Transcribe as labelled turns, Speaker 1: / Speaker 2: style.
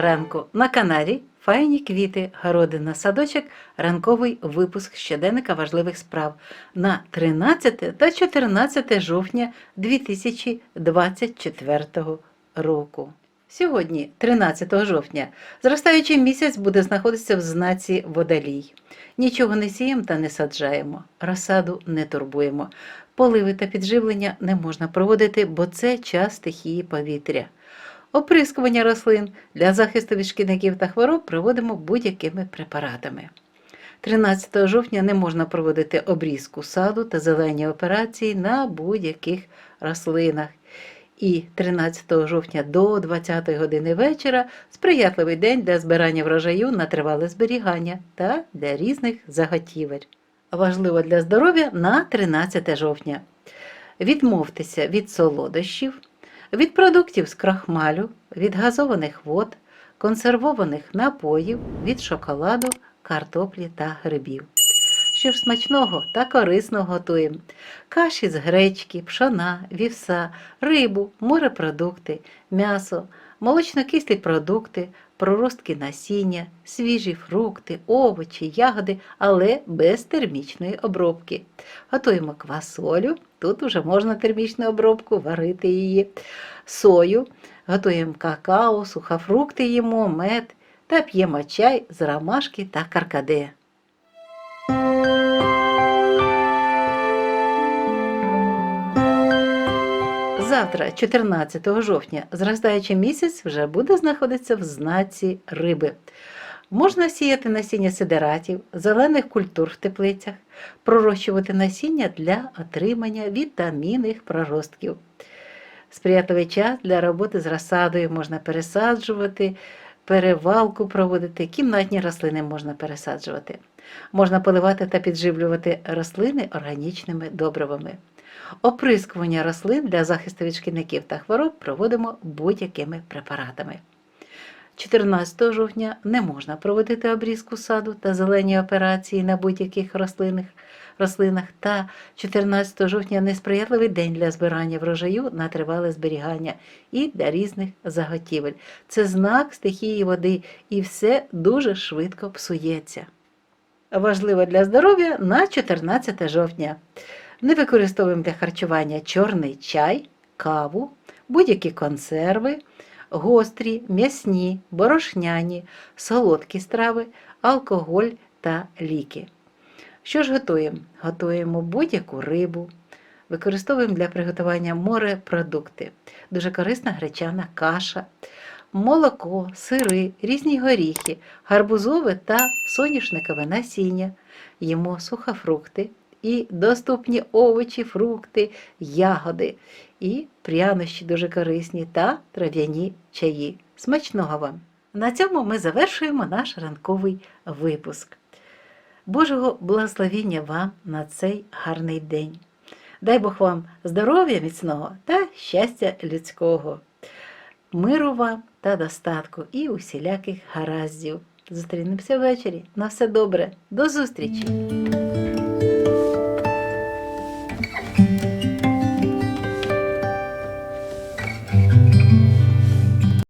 Speaker 1: ранку на каналі Файні квіти, городина, садочок, ранковий випуск щоденника важливих справ на 13 та 14 жовтня 2024 року. Сьогодні, 13 жовтня, зростаючий місяць буде знаходитися в знаці водолій. Нічого не сіємо та не саджаємо, розсаду не турбуємо. Поливи та підживлення не можна проводити, бо це час стихії повітря. Оприскування рослин для захисту від шкідників та хвороб проводимо будь-якими препаратами. 13 жовтня не можна проводити обрізку саду та зелені операції на будь-яких рослинах. І 13 жовтня до 20 години вечора сприятливий день для збирання врожаю на тривале зберігання та для різних заготівель. Важливо для здоров'я на 13 жовтня. Відмовтеся від солодощів, від продуктів з крахмалю, від газованих вод, консервованих напоїв, від шоколаду, картоплі та грибів. Що ж смачного та корисного готуємо: каші з гречки, пшона, вівса, рибу, морепродукти, м'ясо, молочно-кислі продукти, проростки насіння, свіжі фрукти, овочі, ягоди, але без термічної обробки. Готуємо квасолю, тут вже можна термічну обробку, варити її, сою, готуємо какао, сухофрукти їмо, мед та п'ємо чай з ромашки та каркаде. Завтра, 14 жовтня, зростаючий місяць вже буде знаходитися в знаці риби. Можна сіяти насіння сидератів, зелених культур в теплицях, пророщувати насіння для отримання вітамінних проростків. Сприятливий час для роботи з розсадою можна пересаджувати, перевалку проводити, кімнатні рослини можна пересаджувати. Можна поливати та підживлювати рослини органічними добривами. Оприскування рослин для захисту від шкідників та хвороб проводимо будь-якими препаратами. 14 жовтня не можна проводити обрізку саду та зелені операції на будь-яких рослинах, рослинах та 14 жовтня несприятливий день для збирання врожаю на тривале зберігання і для різних заготівель. Це знак стихії води і все дуже швидко псується. Важливо для здоров'я на 14 жовтня. Не використовуємо для харчування чорний чай, каву, будь-які консерви, гострі, м'ясні, борошняні, солодкі страви, алкоголь та ліки. Що ж готуємо? Готуємо будь-яку рибу, використовуємо для приготування морепродукти, дуже корисна гречана каша, молоко, сири, різні горіхи, гарбузове та соняшникове насіння, їмо сухофрукти і доступні овочі, фрукти, ягоди, і прянощі дуже корисні та трав'яні чаї. Смачного вам! На цьому ми завершуємо наш ранковий випуск. Божого благословіння вам на цей гарний день. Дай Бог вам здоров'я міцного та щастя людського, миру вам та достатку і усіляких гараздів. Зустрінемося ввечері. На все добре. До зустрічі!